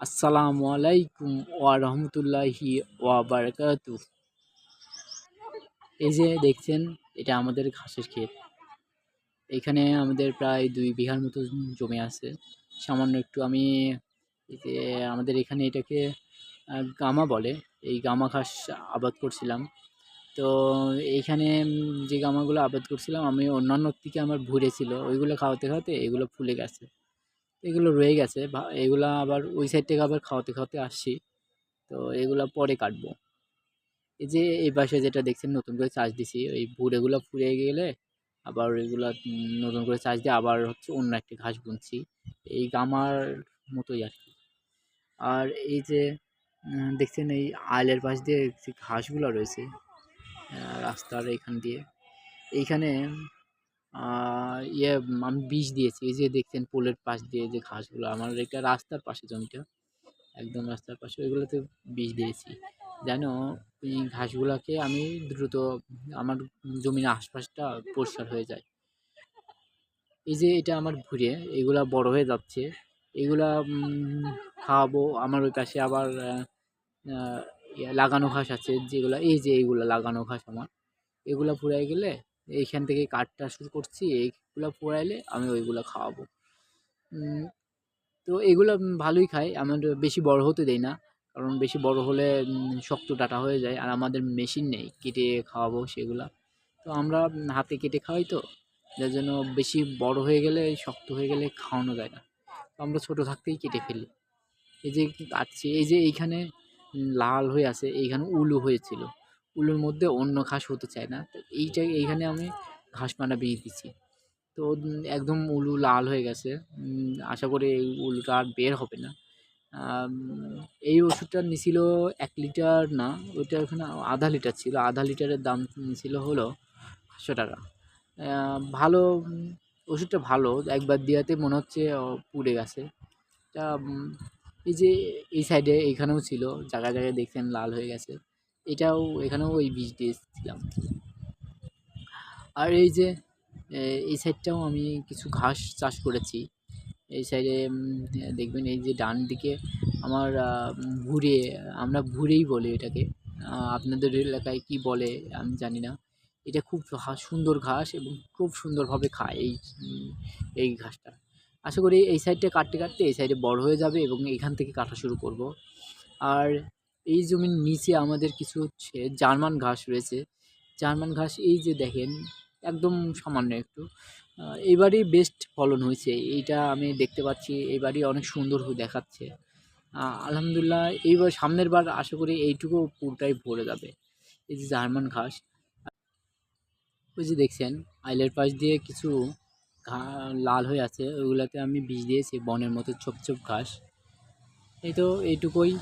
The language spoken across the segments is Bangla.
আসসালামু আলাইকুম ওয়া রহমতুল্লাহি ওয়া বারাকাতু এই যে দেখছেন, এটা আমাদের ঘাসের ক্ষেত। এখানে আমাদের প্রায় দুই বিঘার মতো জমি আছে। সামান্য একটু আমি আমাদের এখানে এটাকে গামা বলে। এই গামা ঘাস আবাদ করছিলাম। তো এইখানে যে গামাগুলো আবাদ করছিলাম, আমি অন্যান্য থেকে আমার ভুরে ছিল, ওইগুলো খাওয়াতে খাওয়াতে এগুলো ফুলে গেছে। এগুলো রয়ে গেছে। এগুলা আবার ওই সাইড থেকে আবার খাওয়াতে খাওয়াতে আসছি। তো এগুলা পরে কাটবো। এই যে এই পাশে যেটা দেখছেন, নতুন করে চাষ দিছি। ওই ভুড়েগুলো ফুরিয়ে গেলে আবার এগুলা নতুন করে চাষ দিয়ে আবার হচ্ছে অন্য একটি ঘাস বুনছি। এই গামার মতোই আর কি। আর এই যে দেখছেন এই আইলের পাশ দিয়ে যে ঘাসগুলো রয়েছে রাস্তার এখান দিয়ে। এইখানে ইয়ে আমি বিষ দিয়েছি। এই যে দেখছেন পোলের পাশ দিয়ে যে ঘাসগুলো, আমার এটা রাস্তার পাশে জমিটা। একদম রাস্তার পাশে, ওইগুলোতে বিষ দিয়েছি। যেন এই ঘাসগুলোকে আমি দ্রুত, আমার জমির আশপাশটা পরিষ্কার হয়ে যায়। এই যে এটা আমার ঘুরে এগুলা বড় হয়ে যাচ্ছে। এগুলা খাওয়াবো। আমার ওই পাশে আবার ইয়ে লাগানো ঘাস আছে যেগুলো, এই যে এইগুলো লাগানো ঘাস আমার। এগুলো ফুরাই গেলে এইখান থেকে কাঠটা শুরু করছি, এইগুলো ফুরাইলে আমি ওইগুলো খাওয়াবো। তো এগুলো ভালোই খাই। আমার বেশি বড় হতে দেই না, কারণ বেশি বড় হলে শক্ত ডাটা হয়ে যায়, আর আমাদের মেশিন নেই, কেটে খাওয়াবো সেগুলা। তো আমরা হাতে কেটে খাওয়াই তো, যার জন্য বেশি বড় হয়ে গেলে, শক্ত হয়ে গেলে খাওয়ানো যায় না। তো আমরা ছোটো থাকতেই কেটে ফেলি। এই যে কাটছি, এই যে এইখানে লাল হয়ে আছে, এইখানে উলু হয়েছিল। উলুর মধ্যে অন্য ঘাস হতে চায় না। তো এইটাই, এইখানে আমি ঘাস পানা বিয়ে দিচ্ছি তো একদম উলু লাল হয়ে গেছে। আশা করি এই উলুটা আর বের হবে না। এই ওষুধটা নিছিল এক লিটার না, ওইটা ওখানে আধা লিটার ছিল। আধা লিটারের দাম ছিল হলো পাঁচশো টাকা। ভালো, ওষুধটা ভালো। একবার দেওয়াতে মনে হচ্ছে পুড়ে গেছে। তা এই যে এই সাইডে এইখানেও ছিল, জায়গায় জায়গায় দেখছেন লাল হয়ে গেছে। এটাও এখানেও ওই বীজ দিয়েছিলাম আর এই যে এই সাইডটাও আমি কিছু ঘাস চাষ করেছি। এই সাইডে দেখবেন এই যে ডান দিকে আমার ভুরে আমরা ভুরেই বলি এটাকে। আপনাদের এলাকায় কি বলে আমি জানি না। এটা খুব সুন্দর ঘাস এবং খুব সুন্দরভাবে খায় এই এই ঘাসটা। আশা করি এই সাইডটা কাটতে কাটতে এই সাইডে বড় হয়ে যাবে এবং এখান থেকে কাটা শুরু করব। আর এই জমির নিচে আমাদের কিছু হচ্ছে জার্মান ঘাস রয়েছে। জার্মান ঘাস এই যে দেখেন, একদম সামান্য একটু। এবারই বেস্ট ফলন হয়েছে, এইটা আমি দেখতে পাচ্ছি, এবারই অনেক সুন্দর দেখাচ্ছে। আলহামদুলিল্লাহ, এইবার সামনের বার আশা করি এইটুকু পুরোটাই ভরে যাবে, এই যে জার্মান ঘাস। ওই যে দেখছেন, আইলের পাশ দিয়ে কিছু লাল হয়ে আছে, ওইগুলোতে আমি বীজ দিয়েছি, বনের মতো ছোপ ছোপ ঘাস। এই তো এইটুকুই।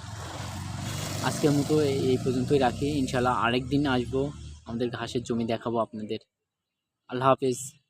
আজকের মতো এই- পর্যন্তই রাখি। ইনশাল্লাহ আরেক দিন আসব। আমাদের ঘাসের জমি দেখাবো আপনাদের। আল্লাহ হাফেজ।